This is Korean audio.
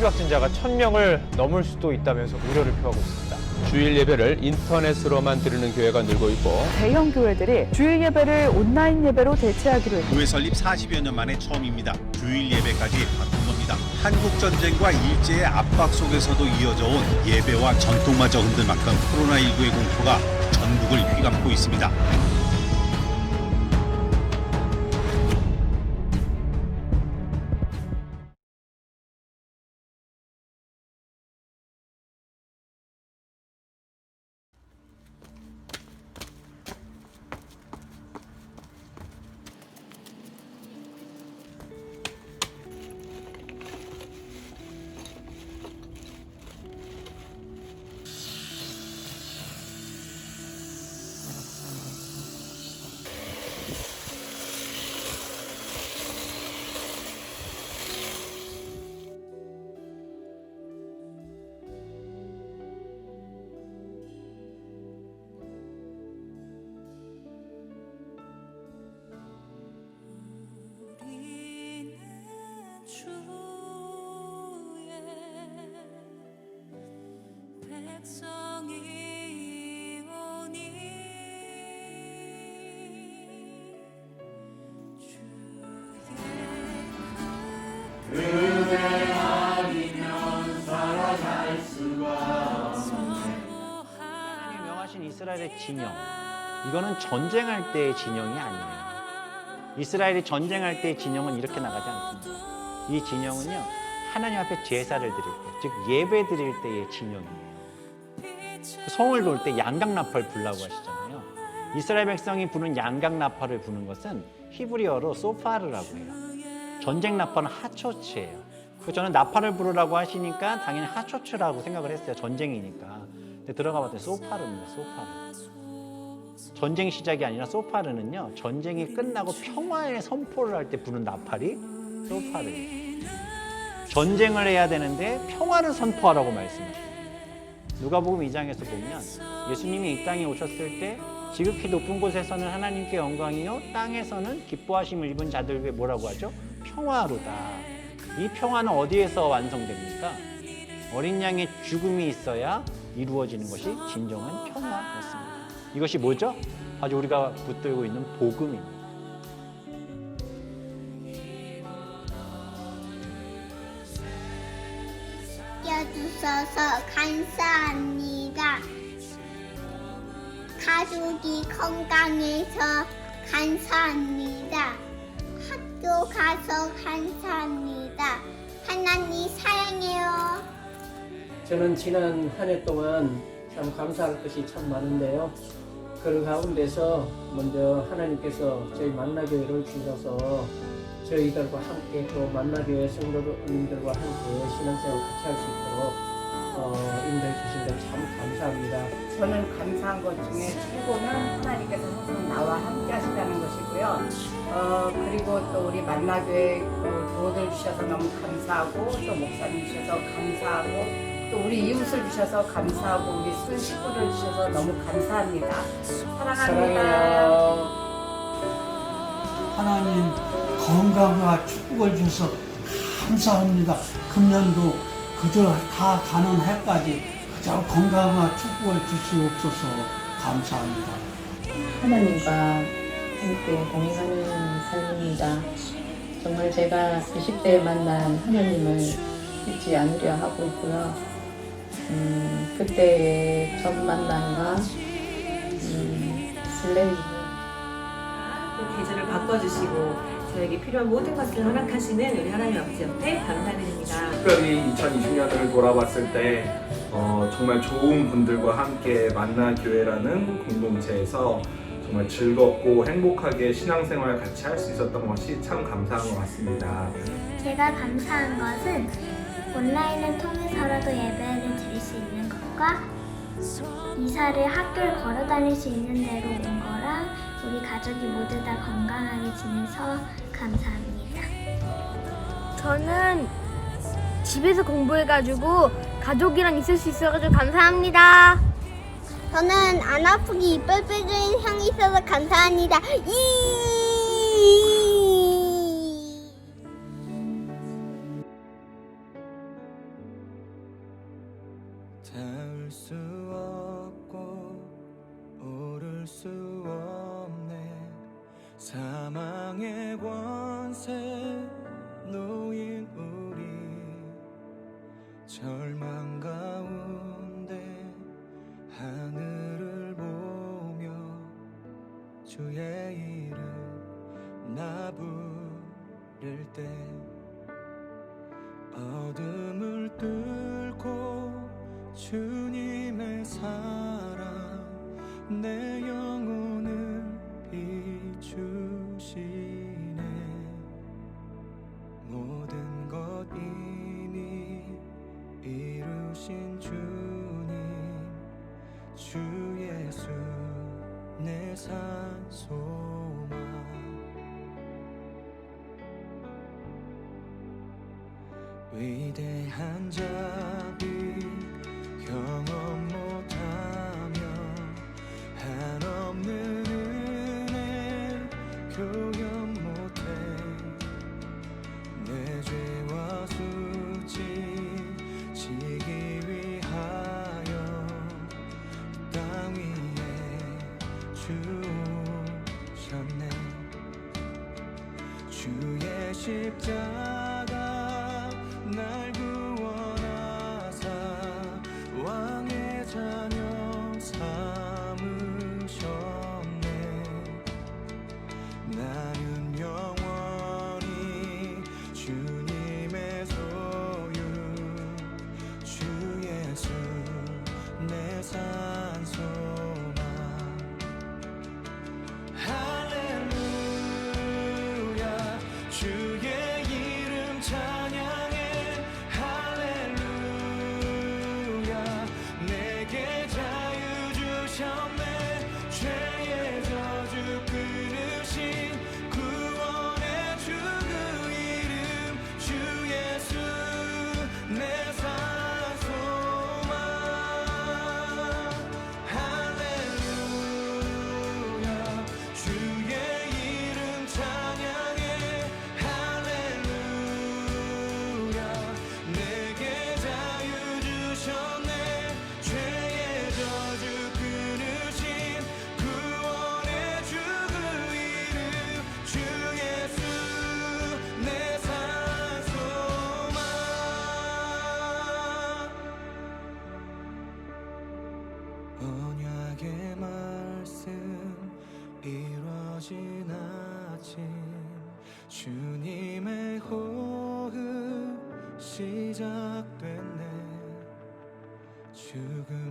신규 확진자가 1000명을 넘을 수도 있다면서 우려를 표하고 있습니다. 주일 예배를 인터넷으로만 드리는 교회가 늘고 있고 대형 교회들이 주일 예배를 온라인 예배로 대체하기로 했습니다. 교회 설립 40여 년 만에 처음입니다. 주일 예배까지 바꾼 겁니다. 한국 전쟁과 일제의 압박 속에서도 이어져 온 예배와 전통마저 흔들 만큼 코로나19의 공포가 전국을 휘감고 있습니다. 백성이 오니 하나님이 명하신 이스라엘의 진영 이거는 전쟁할 때의 진영이 아니에요. 이스라엘이 전쟁할 때의 진영은 이렇게 나가지 않습니다. 이 진영은요 하나님 앞에 제사를 드릴 때, 즉 예배 드릴 때의 진영이에요. 성을 돌 때 양각나팔 불라고 하시잖아요. 이스라엘 백성이 부는 양각나팔을 부는 것은 히브리어로 소파르라고 해요. 전쟁 나팔은 하초츠예요. 그 저는 나팔을 부르라고 하시니까 당연히 하초츠라고 생각을 했어요. 전쟁이니까. 근데 들어가 봤더니 소파르입니다. 소파르. 전쟁 시작이 아니라 소파르는요. 전쟁이 끝나고 평화의 선포를 할 때 부는 나팔이 소파르예요. 전쟁을 해야 되는데 평화를 선포하라고 말씀하셔요. 누가복음 2장에서 보면 예수님이 이 땅에 오셨을 때 지극히 높은 곳에서는 하나님께 영광이요 땅에서는 기뻐하심을 입은 자들에게 뭐라고 하죠? 평화로다. 이 평화는 어디에서 완성됩니까? 어린 양의 죽음이 있어야 이루어지는 것이 진정한 평화였습니다. 이것이 뭐죠? 아주 우리가 붙들고 있는 복음입니다. 주셔서 감사합니다. 가족이 건강해서 감사합니다. 학교 가서 감사합니다. 하나님 사랑해요. 저는 지난 한 해 동안 참 감사할 것이 참 많은데요. 그런 가운데서 먼저 하나님께서 저희 만나교회를 주셔서 저희들과 함께 또 만나교회 성도님들과 함께 신앙생활 같이 할 수 있도록 어, 인도해 주신 데참 감사합니다. 저는 감사한 것 중에 최고는 하나님께서 항상 나와 함께 하시다는 것이고요. 어, 그리고 또 우리 만나교회 그 도들 주셔서 너무 감사하고 또 목사님 주셔서 감사하고 또 우리 이웃을 주셔서 감사하고 우리 순 식구를 주셔서 너무 감사합니다. 사랑합니다. 하나님 건강과 축복을 주셔서 감사합니다. 금년도 그저 다 가는 해까지 그저 건강과 축복을 주시옵소서 감사합니다. 하나님과 함께 동행하는 삶입니다. 정말 제가 20대에 만난 하나님을 잊지 않으려 하고 있고요. 음, 그때의 첫 만남과 음, 또 계절을 바꿔주시고 저에게 필요한 모든 것을 허락하시는 우리 하나님 아버지 옆에 감사드립니다. 특별히 2020년을 돌아봤을 때 어, 정말 좋은 분들과 함께 만나 교회라는 공동체에서 정말 즐겁고 행복하게 신앙생활 같이 할 수 있었던 것이 참 감사한 것 같습니다. 제가 감사한 것은 온라인을 통해서라도 예배를 드릴 수 있는 것과 이사를 학교를 걸어 다닐 수 있는 우리 가족이 모두 다 건강하게 지내서 감사합니다. 저는 집에서 공부해가지고 가족이랑 있을 수 있어가지고 감사합니다. 저는 안 아프게 이빨 빼주는 형이 있어서 감사합니다. 이 절망 가운데 하늘을 보며 주의 이름 나 부를 때 어둠을 뚫고 주님의 사랑 내 주 예수 내 산소만. 위대한 자비 경험 못하며 한없는 은혜 교 주의 십자가 나 这个